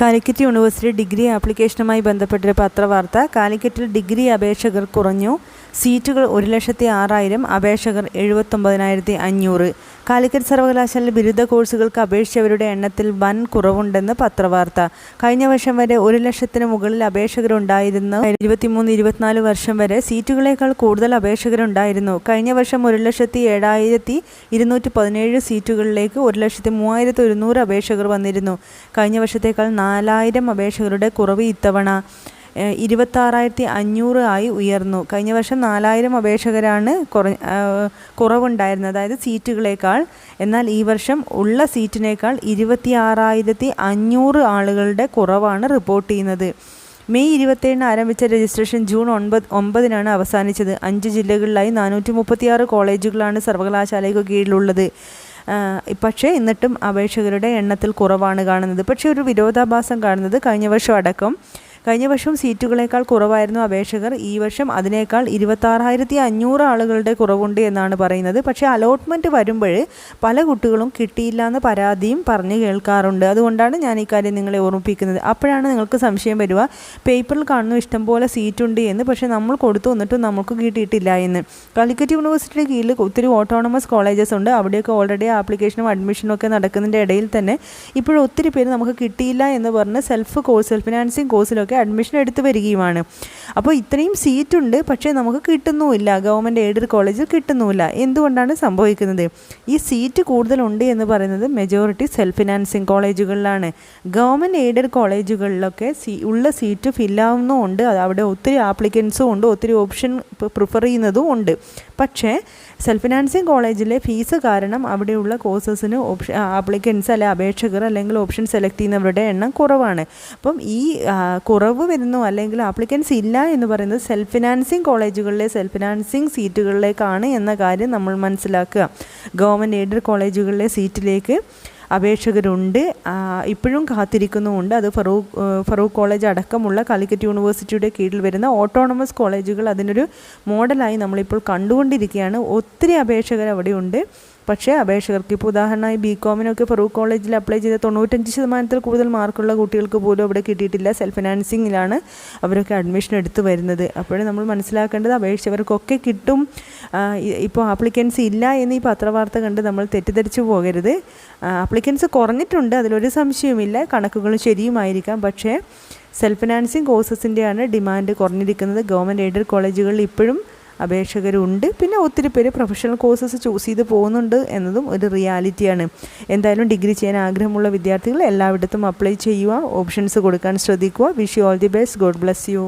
Calicut university degree ആപ്ലിക്കേഷനുമായി ബന്ധപ്പെട്ടൊരു പത്രവാർത്ത കാലിക്കറ്റിൽ degree അപേക്ഷകർ കുറഞ്ഞു. സീറ്റുകൾ ഒരു ലക്ഷത്തി ആറായിരം അപേക്ഷകർ എഴുപത്തൊമ്പതിനായിരത്തി അഞ്ഞൂറ്. കാലിക്കറ്റ് സർവകലാശാലയിൽ ബിരുദ കോഴ്സുകൾക്ക് അപേക്ഷിച്ചവരുടെ എണ്ണത്തിൽ വൻ കുറവുണ്ടെന്ന് പത്രവാർത്ത. കഴിഞ്ഞ വർഷം വരെ ഒരു ലക്ഷത്തിന് മുകളിൽ അപേക്ഷകരുണ്ടായിരുന്നു. ഇരുപത്തിമൂന്ന് ഇരുപത്തിനാല് വർഷം വരെ സീറ്റുകളേക്കാൾ കൂടുതൽ അപേക്ഷകരുണ്ടായിരുന്നു. കഴിഞ്ഞ വർഷം ഒരു ലക്ഷത്തി ഏഴായിരത്തി ഇരുന്നൂറ്റി പതിനേഴ് സീറ്റുകളിലേക്ക് ഒരു ലക്ഷത്തി മൂവായിരത്തി ഒരുന്നൂറ് അപേക്ഷകർ വന്നിരുന്നു. കഴിഞ്ഞ വർഷത്തേക്കാൾ നാലായിരം അപേക്ഷകരുടെ കുറവ് ഇത്തവണ. ഇരുപത്താറായിരത്തി അഞ്ഞൂറ് ആയി ഉയർന്നു. കഴിഞ്ഞ വർഷം നാലായിരം അപേക്ഷകരാണ് കുറ കുറവുണ്ടായിരുന്നത്. അതായത് സീറ്റുകളേക്കാൾ. എന്നാൽ ഈ വർഷം ഉള്ള സീറ്റിനേക്കാൾ ഇരുപത്തി ആറായിരത്തി അഞ്ഞൂറ് ആളുകളുടെ കുറവാണ് റിപ്പോർട്ട് ചെയ്യുന്നത്. മെയ് ഇരുപത്തേഴിന് ആരംഭിച്ച രജിസ്ട്രേഷൻ ജൂൺ ഒൻപത് ഒമ്പതിനാണ് അവസാനിച്ചത്. അഞ്ച് ജില്ലകളിലായി നാനൂറ്റി മുപ്പത്തിയാറ് കോളേജുകളാണ് സർവകലാശാലയ്ക്ക് കീഴിലുള്ളത്. പക്ഷേ എന്നിട്ടും അപേക്ഷകരുടെ എണ്ണത്തിൽ കുറവാണ് കാണുന്നത്. പക്ഷേ ഒരു വിരോധാഭാസം കാണുന്നത് കഴിഞ്ഞ വർഷം അടക്കം കഴിഞ്ഞ വർഷം സീറ്റുകളേക്കാൾ കുറവായിരുന്നു അപേക്ഷകർ. ഈ വർഷം അതിനേക്കാൾ ഇരുപത്താറായിരത്തി അഞ്ഞൂറ് ആളുകളുടെ കുറവുണ്ട് എന്നാണ് പറയുന്നത്. പക്ഷേ അലോട്ട്മെന്റ് വരുമ്പോൾ പല കുട്ടികളും കിട്ടിയില്ല എന്ന് പരാതിയും പറഞ്ഞു കേൾക്കാറുണ്ട്. അതുകൊണ്ടാണ് ഞാൻ ഈ കാര്യം നിങ്ങളെ ഓർമ്മിപ്പിക്കുന്നത്. അപ്പോഴാണ് നിങ്ങൾക്ക് സംശയം വരിക പേപ്പറിൽ കാണുന്നു ഇഷ്ടംപോലെ സീറ്റുണ്ട് എന്ന്. പക്ഷേ നമ്മൾ കൊടുത്തു എന്നിട്ടും നമുക്ക് കിട്ടിയിട്ടില്ല എന്ന്. കാലിക്കറ്റ് യൂണിവേഴ്സിറ്റിയുടെ കീഴിൽ ഒത്തിരി ഓട്ടോണമസ് കോളേജസ് ഉണ്ട്. അവിടെയൊക്കെ ഓൾറെഡി ആപ്ലിക്കേഷനും അഡ്മിഷനും ഒക്കെ നടക്കുന്നതിന്റെ ഇടയിൽ തന്നെ ഇപ്പോഴും ഒത്തിരി പേര് നമുക്ക് കിട്ടിയില്ല എന്ന് പറഞ്ഞ് സെൽഫ് കോഴ്സ് സെൽഫ് ഫിനാൻസിങ് കോഴ്സിലൊക്കെ അഡ്മിഷൻ എടുത്ത് വരികയുമാണ്. അപ്പോൾ ഇത്രയും സീറ്റുണ്ട് പക്ഷേ നമുക്ക് കിട്ടുന്നുമില്ല. ഗവൺമെന്റ് എയ്ഡഡ് കോളേജിൽ കിട്ടുന്നുമില്ല. എന്തുകൊണ്ടാണ് സംഭവിക്കുന്നത്? ഈ സീറ്റ് കൂടുതലുണ്ട് എന്ന് പറയുന്നത് മെജോറിറ്റി സെൽഫ് ഫിനാൻസിങ് കോളേജുകളിലാണ് ഗവൺമെന്റ് എയ്ഡഡ് കോളേജുകളിലൊക്കെ സീ ഉള്ള സീറ്റ് ഫില്ലാവുന്നുമുണ്ട് അവിടെ ഒത്തിരി ആപ്ലിക്കൻസും ഉണ്ട് ഒത്തിരി ഓപ്ഷൻ പ്രിഫർ ചെയ്യുന്നതും ഉണ്ട്. പക്ഷേ സെൽഫ് ഫിനാൻസിങ് കോളേജിലെ ഫീസ് കാരണം അവിടെയുള്ള കോഴ്സസിന് ഓപ്ഷൻ ആപ്ലിക്കൻസ് അല്ലെ അപേക്ഷകർ അല്ലെങ്കിൽ ഓപ്ഷൻ സെലക്ട് ചെയ്യുന്നവരുടെ എണ്ണം കുറവാണ്. അപ്പം ഈ കുറവ് വരുന്നു അല്ലെങ്കിൽ ആപ്ലിക്കൻസ് ഇല്ല എന്ന് പറയുന്നത് സെൽഫ് ഫിനാൻസിങ് കോളേജുകളിലെ സെൽഫ് ഫിനാൻസിങ് സീറ്റുകളിലേക്കാണ് എന്ന കാര്യം നമ്മൾ മനസ്സിലാക്കുക. ഗവൺമെന്റ് എയ്ഡഡ് കോളേജുകളിലെ സീറ്റിലേക്ക് അപേക്ഷകരുണ്ട്. ഇപ്പോഴും കാത്തിരിക്കുന്നുമുണ്ട്. അത് ഫറൂഖ് ഫറൂഖ് കോളേജ് അടക്കമുള്ള കാലിക്കറ്റ് യൂണിവേഴ്സിറ്റിയുടെ കീഴിൽ വരുന്ന ഓട്ടോണമസ് കോളേജുകൾ അതിനൊരു മോഡലായി നമ്മളിപ്പോൾ കണ്ടുകൊണ്ടിരിക്കുകയാണ്. ഒത്തിരി അപേക്ഷകർ അവിടെയുണ്ട് പക്ഷേ അപേക്ഷകർക്ക് ഇപ്പോൾ ഉദാഹരണമായി ബി കോമിനൊക്കെ ഫറൂഖ് കോളേജിൽ അപ്ലൈ ചെയ്ത തൊണ്ണൂറ്റഞ്ച് ശതമാനത്തിൽ കൂടുതൽ മാർക്കുള്ള കുട്ടികൾക്ക് പോലും അവിടെ കിട്ടിയിട്ടില്ല. സെൽഫ് ഫിനാൻസിങ്ങിലാണ് അവരൊക്കെ അഡ്മിഷൻ എടുത്തു വരുന്നത്. അപ്പോഴും നമ്മൾ മനസ്സിലാക്കേണ്ടത് അപേക്ഷിച്ചവർക്കൊക്കെ കിട്ടും. ഇപ്പോൾ ആപ്ലിക്കൻസ് ഇല്ല എന്ന് ഈ പത്രവാർത്ത കണ്ട് നമ്മൾ തെറ്റിദ്ധരിച്ചു പോകരുത്. ആപ്ലിക്കൻസ് കുറഞ്ഞിട്ടുണ്ട് അതിലൊരു സംശയവുമില്ല. കണക്കുകൾ ശരിയുമായിരിക്കാം. പക്ഷേ സെൽഫ് ഫിനാൻസിങ് കോഴ്സസിന്റെയാണ് ഡിമാൻഡ് കുറഞ്ഞിരിക്കുന്നത്. ഗവൺമെന്റ് എയ്ഡഡ് കോളേജുകളിൽ ഇപ്പോഴും അപേക്ഷകരുണ്ട്. പിന്നെ ഒത്തിരി പേര് പ്രൊഫഷണൽ കോഴ്സസ് ചൂസ് ചെയ്ത് പോകുന്നുണ്ട് എന്നതും ഒരു റിയാലിറ്റിയാണ് എന്തായാലും ഡിഗ്രി ചെയ്യാൻ ആഗ്രഹമുള്ള വിദ്യാർത്ഥികൾ എല്ലായിടത്തും അപ്ലൈ ചെയ്യുക ഓപ്ഷൻസ് കൊടുക്കാൻ ശ്രദ്ധിക്കുക. Wish you all the best God bless you